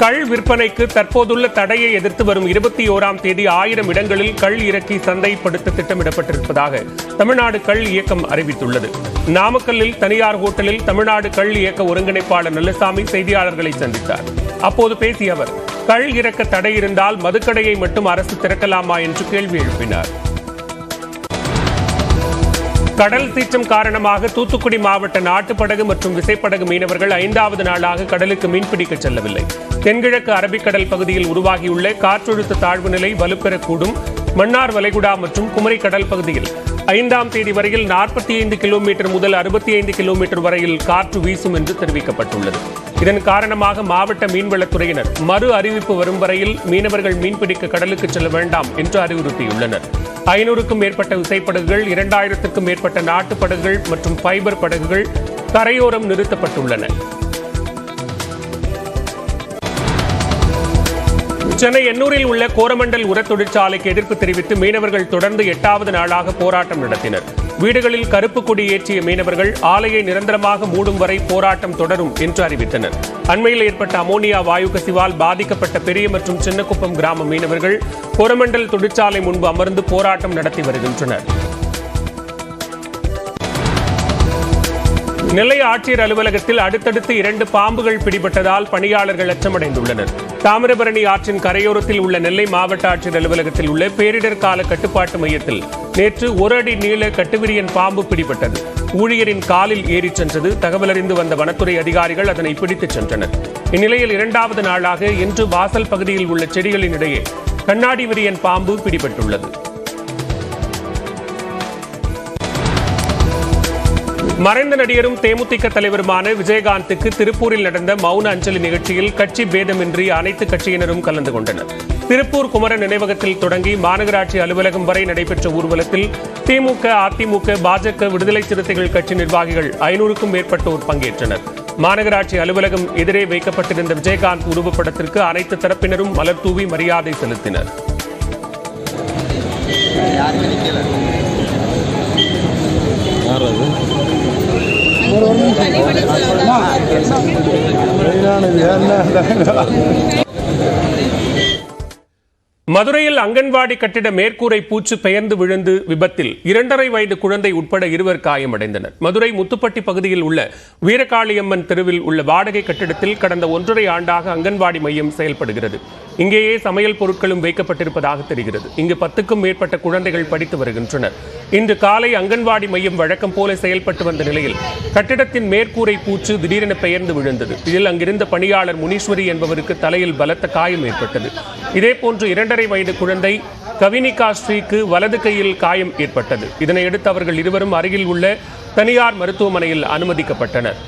கள் விற்பனைக்கு தற்போதுள்ள தடையை எதிர்த்து வரும் இருபத்தி ஓராம் தேதி ஆயிரம் இடங்களில் கள் இறக்கி சந்தைப்படுத்த திட்டமிடப்பட்டிருப்பதாக தமிழ்நாடு கள் இயக்கம் அறிவித்துள்ளது. நாமக்கல்லில் தனியார் ஹோட்டலில் தமிழ்நாடு கள் இயக்க ஒருங்கிணைப்பாளர் நல்லசாமி செய்தியாளர்களை சந்தித்தார். அப்போது பேசிய அவர் கள் இறக்க தடை இருந்தால் மதுக்கடையை மட்டும் அரசு திறக்கலாமா என்று கேள்வி எழுப்பினார். கடல் சீற்றம் காரணமாக தூத்துக்குடி மாவட்ட நாட்டுப்படகு மற்றும் விசைப்படகு மீனவர்கள் ஐந்தாவது நாளாக கடலுக்கு மீன்பிடிக்க செல்லவில்லை. தென்கிழக்கு அரபிக்கடல் பகுதியில் உருவாகியுள்ள காற்றழுத்த தாழ்வு நிலை வலுப்பெறக்கூடும். மன்னார் வளைகுடா மற்றும் குமரி கடல் பகுதியில் ஐந்தாம் தேதி வரையில் நாற்பத்தி ஐந்து கிலோமீட்டர் முதல் அறுபத்தி ஐந்து கிலோமீட்டர் வரையில் காற்று வீசும் என்று தெரிவிக்கப்பட்டுள்ளது. இதன் காரணமாக மாவட்ட மீன்வளத்துறையினர் மறு அறிவிப்பு வரும் வரையில் மீனவர்கள் மீன்பிடிக்க கடலுக்கு செல்ல வேண்டாம் என்று அறிவுறுத்தியுள்ளனர். ஐநூறுக்கும் மேற்பட்ட விசைப்படகுகள் இரண்டாயிரத்திற்கும் மேற்பட்ட நாட்டுப் படகுகள் மற்றும் ஃபைபர் படகுகள் கரையோரம் நிறுத்தப்பட்டுள்ளன. சென்னை எண்ணூரில் உள்ள கோரமண்டல் உர தொழிற்சாலைக்கு எதிர்ப்பு தெரிவித்து மீனவர்கள் தொடர்ந்து எட்டாவது நாளாக போராட்டம் நடத்தினர். வீடுகளில் கருப்பு கொடி ஏற்றிய மீனவர்கள் ஆலையை நிரந்தரமாக மூடும் வரை போராட்டம் தொடரும் என்று அறிவித்தனர். அண்மையில் ஏற்பட்ட அமோனியா வாயு கசிவால் பாதிக்கப்பட்ட பெரிய மற்றும் சின்னக்குப்பம் கிராம மீனவர்கள் கோரமண்டல் தொழிற்சாலை முன்பு அமர்ந்து போராட்டம் நடத்தி வருகின்றனர். நெல்லை ஆட்சியர் அலுவலகத்தில் அடுத்தடுத்து இரண்டு பாம்புகள் பிடிபட்டதால் பணியாளர்கள் அச்சமடைந்துள்ளனர். தாமிரபரணி ஆற்றின் கரையோரத்தில் உள்ள நெல்லை மாவட்ட ஆட்சியர் அலுவலகத்தில் உள்ள பேரிடர் கால கட்டுப்பாட்டு மையத்தில் நேற்று ஒரு அடி நீள கட்டுவிரியன் பாம்பு பிடிபட்டது. ஊழியரின் காலில் ஏறிச் சென்றது. தகவலறிந்து வந்த வனத்துறை அதிகாரிகள் அதனை பிடித்துச் சென்றனர். இந்நிலையில் இரண்டாவது நாளாக இன்று வாசல் பகுதியில் உள்ள செடிகளின் இடையே கண்ணாடி விரியன் பாம்பு பிடிபட்டுள்ளது. மறைந்த நடிகரும் தேமுதிக தலைவருமான விஜயகாந்துக்கு திருப்பூரில் நடந்த மௌன அஞ்சலி நிகழ்ச்சியில் கட்சி பேதமின்றி அனைத்து கட்சியினரும் கலந்து கொண்டனர். திருப்பூர் குமரன் நினைவகத்தில் தொடங்கி மாநகராட்சி அலுவலகம் வரை நடைபெற்ற ஊர்வலத்தில் திமுக அதிமுக பாஜக விடுதலை சிறுத்தைகள் கட்சி நிர்வாகிகள் ஐநூறுக்கும் மேற்பட்டோர் பங்கேற்றனர். மாநகராட்சி அலுவலகம் எதிரே வைக்கப்பட்டிருந்த விஜயகாந்த் உருவப்படத்திற்கு அனைத்து தரப்பினரும் மலர் தூவி மரியாதை செலுத்தினர். மதுரையில் அங்கன்வாடி கட்டிட மேற்கூரை பூச்சு பெயர்ந்து விழுந்து விபத்தில் இரண்டரை வயது குழந்தை உட்பட இருவர் காயமடைந்தனர். மதுரை முத்துப்பட்டி பகுதியில் உள்ள வீரகாளியம்மன் தெருவில் உள்ள வாடகை கட்டிடத்தில் கடந்த ஒன்றரை ஆண்டாக அங்கன்வாடி மையம் செயல்படுகிறது. இங்கேயே சமையல் பொருட்களும் வைக்கப்பட்டிருப்பதாக தெரிகிறது. இங்கு பத்துக்கும் மேற்பட்ட குழந்தைகள் படித்து வருகின்றனர். இன்று காலை அங்கன்வாடி மையம் வழக்கம் போல செயல்பட்டு வந்த நிலையில் கட்டிடத்தின் மேற்கூரை பூச்சு திடீரென பெயர்ந்து விழுந்தது. இதில் அங்கிருந்த பணியாளர் முனீஸ்வரி என்பவருக்கு தலையில் பலத்த காயம் ஏற்பட்டது. இதேபோன்று இரண்டரை வயது குழந்தை கவினிகா ஸ்ரீக்கு வலது கையில் காயம் ஏற்பட்டது. இதனையடுத்து அவர்கள் இருவரும் அருகில் உள்ள தனியார் மருத்துவமனையில் அனுமதிக்கப்பட்டனர்.